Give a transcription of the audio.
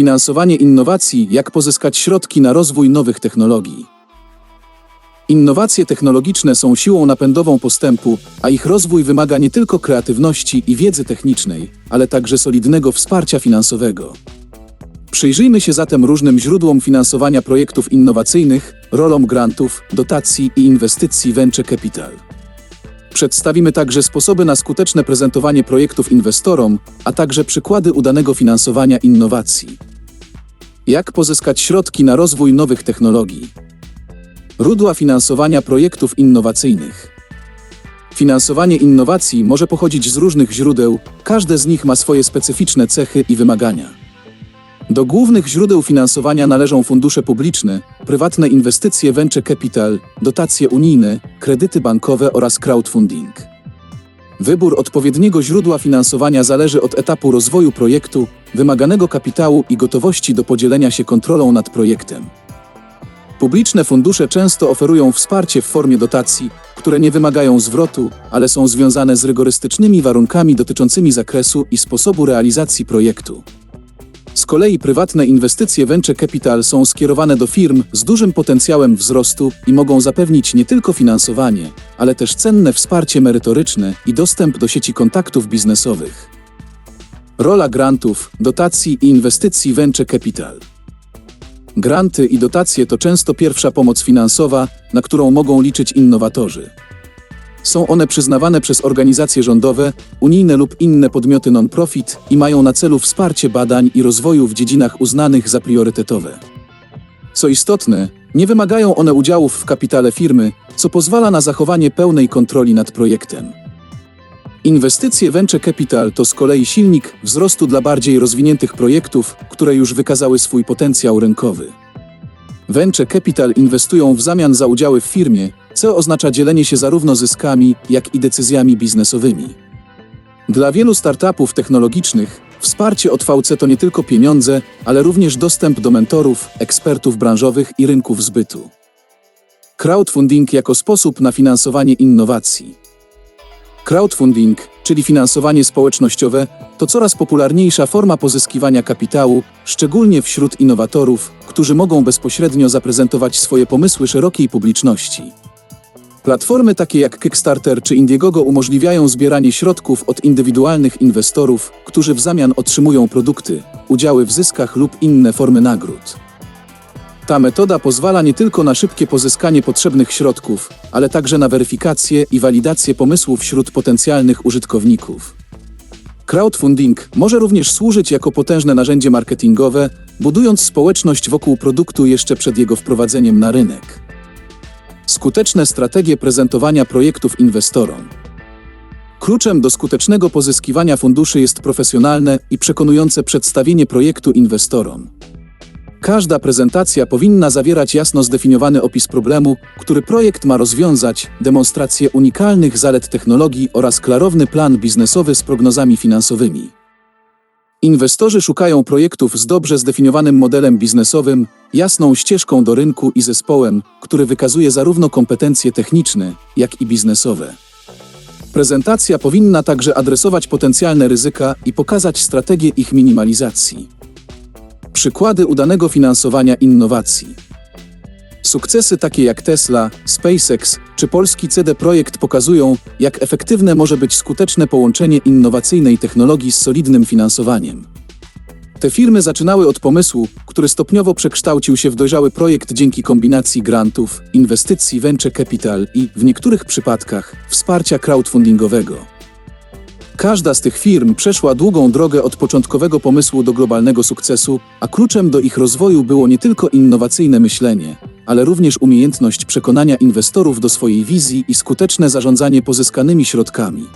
Finansowanie innowacji, jak pozyskać środki na rozwój nowych technologii. Innowacje technologiczne są siłą napędową postępu, a ich rozwój wymaga nie tylko kreatywności i wiedzy technicznej, ale także solidnego wsparcia finansowego. Przyjrzyjmy się zatem różnym źródłom finansowania projektów innowacyjnych, rolom grantów, dotacji i inwestycji venture capital. Przedstawimy także sposoby na skuteczne prezentowanie projektów inwestorom, a także przykłady udanego finansowania innowacji. Jak pozyskać środki na rozwój nowych technologii? Źródła finansowania projektów innowacyjnych. Finansowanie innowacji może pochodzić z różnych źródeł, każde z nich ma swoje specyficzne cechy i wymagania. Do głównych źródeł finansowania należą fundusze publiczne, prywatne inwestycje venture capital, dotacje unijne, kredyty bankowe oraz crowdfunding. Wybór odpowiedniego źródła finansowania zależy od etapu rozwoju projektu, wymaganego kapitału i gotowości do podzielenia się kontrolą nad projektem. Publiczne fundusze często oferują wsparcie w formie dotacji, które nie wymagają zwrotu, ale są związane z rygorystycznymi warunkami dotyczącymi zakresu i sposobu realizacji projektu. Z kolei prywatne inwestycje venture capital są skierowane do firm z dużym potencjałem wzrostu i mogą zapewnić nie tylko finansowanie, ale też cenne wsparcie merytoryczne i dostęp do sieci kontaktów biznesowych. Rola grantów, dotacji i inwestycji venture capital. Granty i dotacje to często pierwsza pomoc finansowa, na którą mogą liczyć innowatorzy. Są one przyznawane przez organizacje rządowe, unijne lub inne podmioty non-profit i mają na celu wsparcie badań i rozwoju w dziedzinach uznanych za priorytetowe. Co istotne, nie wymagają one udziałów w kapitale firmy, co pozwala na zachowanie pełnej kontroli nad projektem. Inwestycje venture capital to z kolei silnik wzrostu dla bardziej rozwiniętych projektów, które już wykazały swój potencjał rynkowy. Venture capital inwestują w zamian za udziały w firmie, co oznacza dzielenie się zarówno zyskami, jak i decyzjami biznesowymi. Dla wielu startupów technologicznych wsparcie od VC to nie tylko pieniądze, ale również dostęp do mentorów, ekspertów branżowych i rynków zbytu. Crowdfunding jako sposób na finansowanie innowacji. Crowdfunding, czyli finansowanie społecznościowe, to coraz popularniejsza forma pozyskiwania kapitału, szczególnie wśród innowatorów, którzy mogą bezpośrednio zaprezentować swoje pomysły szerokiej publiczności. Platformy takie jak Kickstarter czy Indiegogo umożliwiają zbieranie środków od indywidualnych inwestorów, którzy w zamian otrzymują produkty, udziały w zyskach lub inne formy nagród. Ta metoda pozwala nie tylko na szybkie pozyskanie potrzebnych środków, ale także na weryfikację i walidację pomysłów wśród potencjalnych użytkowników. Crowdfunding może również służyć jako potężne narzędzie marketingowe, budując społeczność wokół produktu jeszcze przed jego wprowadzeniem na rynek. Skuteczne strategie prezentowania projektów inwestorom. Kluczem do skutecznego pozyskiwania funduszy jest profesjonalne i przekonujące przedstawienie projektu inwestorom. Każda prezentacja powinna zawierać jasno zdefiniowany opis problemu, który projekt ma rozwiązać, demonstrację unikalnych zalet technologii oraz klarowny plan biznesowy z prognozami finansowymi. Inwestorzy szukają projektów z dobrze zdefiniowanym modelem biznesowym, jasną ścieżką do rynku i zespołem, który wykazuje zarówno kompetencje techniczne, jak i biznesowe. Prezentacja powinna także adresować potencjalne ryzyka i pokazać strategię ich minimalizacji. Przykłady udanego finansowania innowacji. Sukcesy takie jak Tesla, SpaceX czy polski CD Projekt pokazują, jak efektywne może być skuteczne połączenie innowacyjnej technologii z solidnym finansowaniem. Te firmy zaczynały od pomysłu, który stopniowo przekształcił się w dojrzały projekt dzięki kombinacji grantów, inwestycji venture capital i, w niektórych przypadkach, wsparcia crowdfundingowego. Każda z tych firm przeszła długą drogę od początkowego pomysłu do globalnego sukcesu, a kluczem do ich rozwoju było nie tylko innowacyjne myślenie, ale również umiejętność przekonania inwestorów do swojej wizji i skuteczne zarządzanie pozyskanymi środkami.